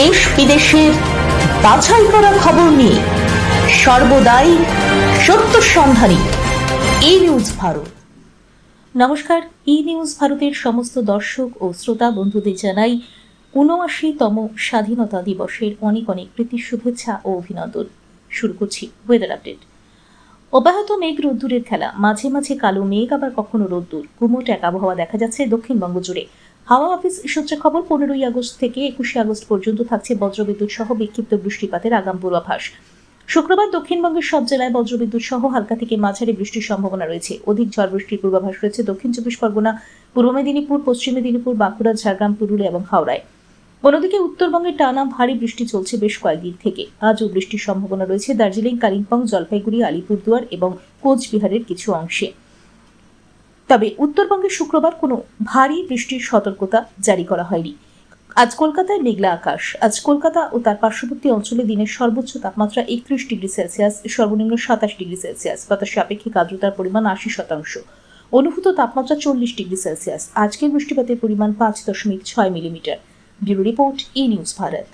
দেশ বিদেশের বাছাই করা খবর নিয়ে সর্বদাই সত্য সন্ধানী এই নিউজ ভারত। নমস্কার ই নিউজ ভারতের সমস্ত দর্শক ও শ্রোতা বন্ধুদের জানাই উনআশিতম স্বাধীনতা দিবসের অনেক অনেক প্রীতি শুভেচ্ছা ও অভিনন্দন। শুরু করছি ওয়েদার আপডেট অব্যাহত মেঘ রোদ্দুরের খেলা, মাঝে মাঝে কালো মেঘ, আবার কখনো রোদ্দুর। গুমোট এক আবহাওয়া দেখা যাচ্ছে দক্ষিণবঙ্গ জুড়ে। হাওয়া অফিস সূত্রে খবর, পনেরোই আগস্ট থেকে একুশে আগস্ট পর্যন্ত থাকছে বজ্রবিদ্যুৎ সহ বিক্ষিপ্ত বৃষ্টিপাতের আগাম পূর্বাভাস। শুক্রবার দক্ষিণবঙ্গের সব জেলায় বজ্রবিদ্যুৎ সহ হালকা থেকে মাঝারি বৃষ্টির সম্ভাবনা রয়েছে। অধিক ঝড় বৃষ্টির পূর্বাভাস রয়েছে দক্ষিণ চব্বিশ পরগনা, পূর্ব মেদিনীপুর, পশ্চিম মেদিনীপুর, বাঁকুড়া, ঝাড়গ্রাম, পুরুলিয়া এবং হাওড়ায়। অন্যদিকে উত্তরবঙ্গে টানা ভারী বৃষ্টি চলছে বেশ কয়েকদিন থেকে। আজও বৃষ্টির সম্ভাবনা রয়েছে দার্জিলিং, কালিম্পং, জলপাইগুড়ি, আলিপুরদুয়ার এবং কোচবিহারের কিছু অংশে। তবে উত্তরবঙ্গে শুক্রবার কোনো ভারী বৃষ্টির সতর্কতা জারি করা হয়নি। আজ কলকাতায় মেঘলা আকাশ। আজ কলকাতা ও তার পার্শ্ববর্তী অঞ্চলে দিনের সর্বোচ্চ তাপমাত্রা একত্রিশ ডিগ্রি সেলসিয়াস, সর্বনিম্ন সাতাশ ডিগ্রি সেলসিয়াস। বাতাসে আপেক্ষিক আর্দ্রতার পরিমাণ আশি শতাংশ। অনুভূত তাপমাত্রা চল্লিশ ডিগ্রি সেলসিয়াস। আজকের বৃষ্টিপাতের পরিমাণ পাঁচ দশমিক ছয় millimetre. Bureau report E News Bharat.